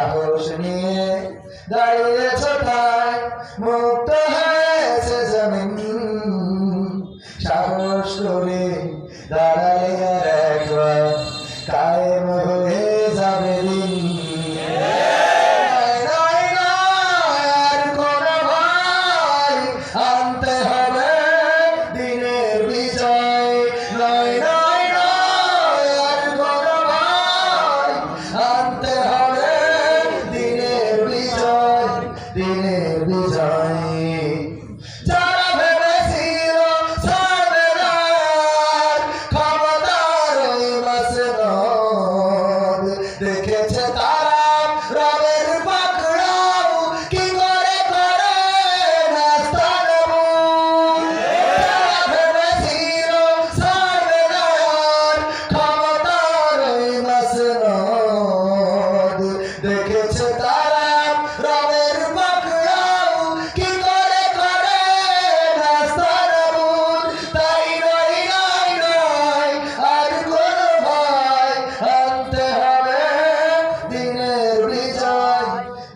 সাহস নিয়ে দাঁড়িয়েছ তাই মুক্ত হয়েছে জমিন। সাহস করে দিনে বিজয়।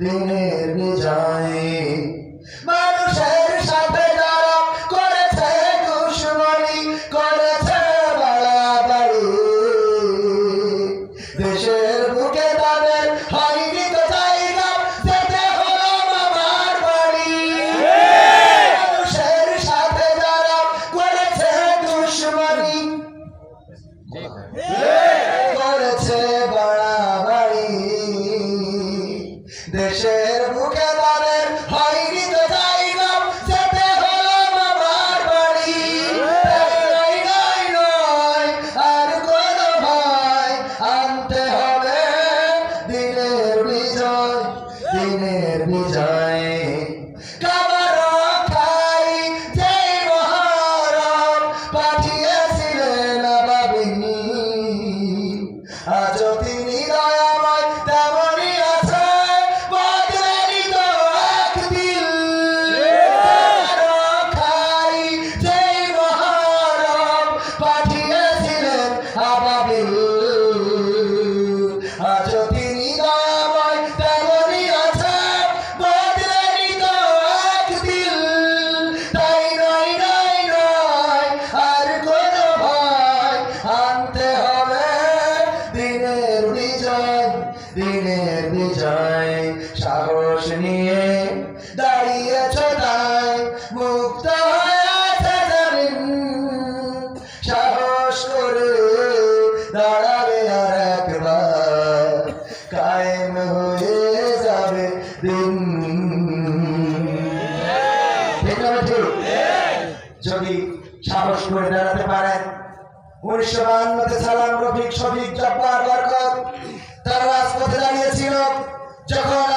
দিনের বিজয়ে। মানুষের সাথে যারা করেছে দুশ্মনী করেছে বাড়াবাড়ি দেশের বুকে দিনের বিজয়। দিনের বিজয় সাহস নিয়ে দাঁড়িয়েছ তাই মুক্ত সাহস করে দাঁড়াবে আর একবার, কায়েম হয়ে যাবে দিন। যদি সাহস করে দাঁড়াতে পারেন উনিশশো বাহান্নতে সালাম রফিক শফিক জব্বার বরকত। তারা রাজপথে দাঁড়িয়েছিল যখন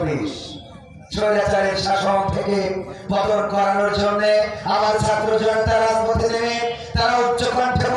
পুলিশ স্বৈরাচারের শাসন থেকে পতন করানোর জন্য আমার ছাত্র জনতা রাজপথে নেমে তারা উচ্চকণ্ঠে